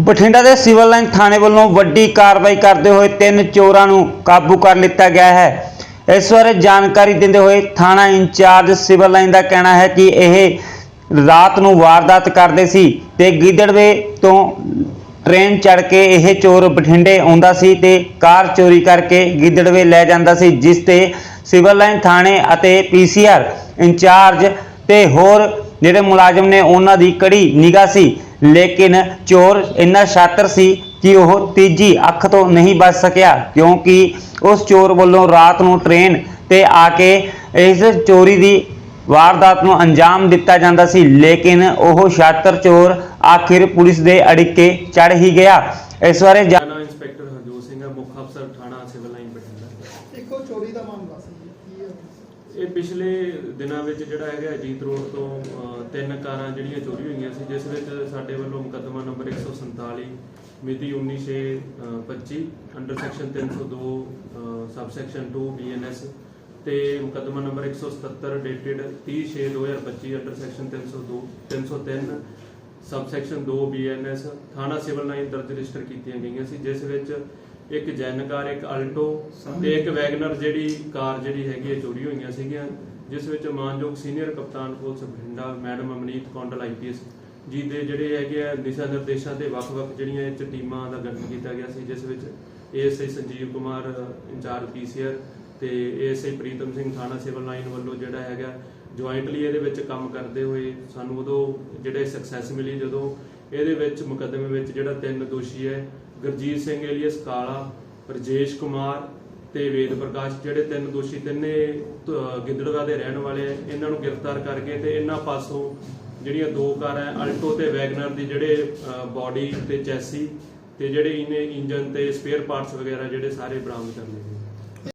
ਬਠਿੰਡਾ ਦੇ civil line ਥਾਣੇ ਵੱਲੋਂ ਵੱਡੀ ਕਾਰਵਾਈ ਕਰਦੇ ਹੋਏ ਤਿੰਨ ਚੋਰਾਂ ਨੂੰ ਕਾਬੂ ਕਰ ਲਿੱਤਾ ਗਿਆ ਹੈ। ਇਸ ਬਾਰੇ ਜਾਣਕਾਰੀ ਦਿੰਦੇ ਹੋਏ ਥਾਣਾ ਇੰਚਾਰਜ ਸਿਵਲ ਲਾਈਨ ਦਾ ਕਹਿਣਾ ਹੈ ਕਿ ਇਹ ਰਾਤ ਨੂੰ ਵਾਰਦਾਤ ਕਰਦੇ ਸੀ ਤੇ ਗਿੱਦੜਵੇ ਤੋਂ ਟ੍ਰੇਨ ਚੜ ਕੇ ਇਹ ਚੋਰ ਬਠਿੰਡੇ ਆਉਂਦਾ ਸੀ ਤੇ ਕਾਰ ਚੋਰੀ ਕਰਕੇ ਗਿੱਦੜਵੇ ਲੈ ਜਾਂਦਾ ਸੀ, ਜਿਸ ਤੇ ਸਿਵਲ ਲਾਈਨ ਥਾਣੇ ਅਤੇ ਪੀਸੀਆਰ ਇੰਚਾਰਜ ਤੇ ਹੋਰ ਜਿਹੜੇ ਮੁਲਾਜ਼ਮ ਨੇ, ਉਹਨਾਂ ਦੀ ਕੜੀ ਨਿਗਾਹ ਸੀ। ਲੇਕਿਨ ਚੋਰ ਇੰਨਾ ਸ਼ਾਤਰ ਸੀ ਕਿ ਉਹ ਤੀਜੀ ਅੱਖ ਤੋਂ ਨਹੀਂ ਬਚ ਸਕਿਆ ਕਿਉਂਕਿ ਉਸ ਚੋਰ ਵੱਲੋਂ ਰਾਤ ਨੂੰ ਟ੍ਰੇਨ ਤੇ ਆ ਕੇ ਇਸ ਚੋਰੀ ਦੀ ਵਾਰਦਾਤ ਨੂੰ ਅੰਜਾਮ ਦਿੱਤਾ ਜਾਂਦਾ ਸੀ। ਲੇਕਿਨ ਉਹ ਸ਼ਾਤਰ ਚੋਰ ਆਖਿਰ ਪੁਲਿਸ ਦੇ ਅੜਿੱਕੇ ਚੜ ਹੀ ਗਿਆ। ਇਸ ਬਾਰੇ ਜਾ- ਮੇਰਾ ਨਾਮ ਇੰਸਪੈਕਟਰ ਹਰਜੋਤ ਸਿੰਘ ਹੈ ਮੁੱਖ ਅਫਸਰ ਥਾਣਾ ਸਿਵਲ ਲਾਈਨ ਬਠਿੰਡਾ। ਇੱਕੋ ਚੋਰੀ ਦਾ ਮਾਮਲਾ ਸੀ ਜੀ। ਕੀ ਹੈ? ਇਹ ਪਿਛਲੇ ਦਿਨਾਂ ਵਿੱਚ ਜਿਹੜਾ ਹੈਗਾ ਅਜੀਤ ਰੋਡ ਤੋਂ ਤਿੰਨ ਕਾਰਾਂ ਜਿਹੜੀਆਂ ਚੋਰੀ ਹੋਈਆਂ ਸੀ, ਜਿਸ ਵਿੱਚ ਸਾਡੇ ਵੱਲੋਂ ਮੁਕੱਦਮਾ ਨੰਬਰ 147 ਮਿਤੀ 19/25 under section 302 sub section 2 BNS ਤੇ ਮੁਕੱਦਮਾ number 177 dated 30/6/2025 under section 302 303 sub section 2 BNS ਥਾਣਾ ਸਿਵਲ ਲਾਈਨ ਦਰਜ ਰਜਿਸਟਰ ਕੀਤੀਆਂ ਗਈਆਂ ਸੀ, ਜਿਸ ਵਿੱਚ ਇੱਕ ਜੈਨ ਕਾਰ, ਇੱਕ ਅਲਟੋ ਤੇ ਇੱਕ ਵੈਗਨਰ ਜਿਹੜੀ ਕਾਰ ਜਿਹੜੀ ਹੈਗੀ ਹੈ, ਚੋਰੀ ਹੋਈਆਂ ਸੀਗੀਆਂ, ਜਿਸ ਵਿੱਚ ਮਾਨਯੋਗ ਸੀਨੀਅਰ ਕਪਤਾਨ police Bathinda, madam Amneet Kondal IPS ji ਦੇ ਜਿਹੜੇ ਹੈਗੇ ਆ ਦਿਸ਼ਾ ਨਿਰਦੇਸ਼ਾਂ 'ਤੇ ਵੱਖ-ਵੱਖ ਜਿਹੜੀਆਂ ਇਹ ਟੀਮਾਂ ਦਾ ਗਠਨ ਕੀਤਾ ਗਿਆ ਸੀ, ਜਿਸ ਵਿੱਚ ASI Sanjeev Kumar incharge PCR ਤੇ ਏਐਸਆਈ ਪ੍ਰੀਤਮ ਸਿੰਘ ਥਾਣਾ ਸਿਵਲ ਲਾਈਨ ਵੱਲੋਂ ਜਿਹੜਾ ਹੈਗਾ, ਜੁਆਇੰਟਲੀ ਇਹਦੇ ਵਿੱਚ ਕੰਮ ਕਰਦੇ ਹੋਏ ਸਾਨੂੰ ਉਦੋਂ ਜਿਹੜੇ ਸਕਸੈਸ ਮਿਲੀ ਜਦੋਂ ਇਹਦੇ ਵਿੱਚ ਮੁਕੱਦਮੇ ਵਿੱਚ ਜਿਹੜਾ ਤਿੰਨ ਦੋਸ਼ੀ ਹੈ ਗੁਰਜੀਤ ਸਿੰਘ ਏਲੀਅਸ, ਕਾਲਾ ਰਜੇਸ਼ ਕੁਮਾਰ ਤੇ ਵੇਦ ਪ੍ਰਕਾਸ਼, ਜਿਹੜੇ ਤਿੰਨ ਦੋਸ਼ੀ, ਤਿੰਨੇ ਗਿੱਦੜਵਾ ਦੇ ਰਹਿਣ ਵਾਲੇ ਆ, ਇਹਨਾਂ ਨੂੰ ਗ੍ਰਿਫਤਾਰ ਕਰਕੇ ਤੇ ਇਹਨਾਂ ਪਾਸੋਂ ਜਿਹੜੀਆਂ ਦੋ ਕਾਰਾਂ ਅਲਟੋ ਤੇ ਵੈਗਨਰ ਦੀ ਜਿਹੜੇ ਬਾਡੀ ਤੇ ਚੈਸੀ ਤੇ ਜਿਹੜੇ ਇਹਨੇ ਇੰਜਨ ਤੇ ਸਪੇਅਰ ਪਾਰਟਸ ਵਗੈਰਾ ਜਿਹੜੇ ਸਾਰੇ ਬਰਾਮਦ ਕਰ ਲਏ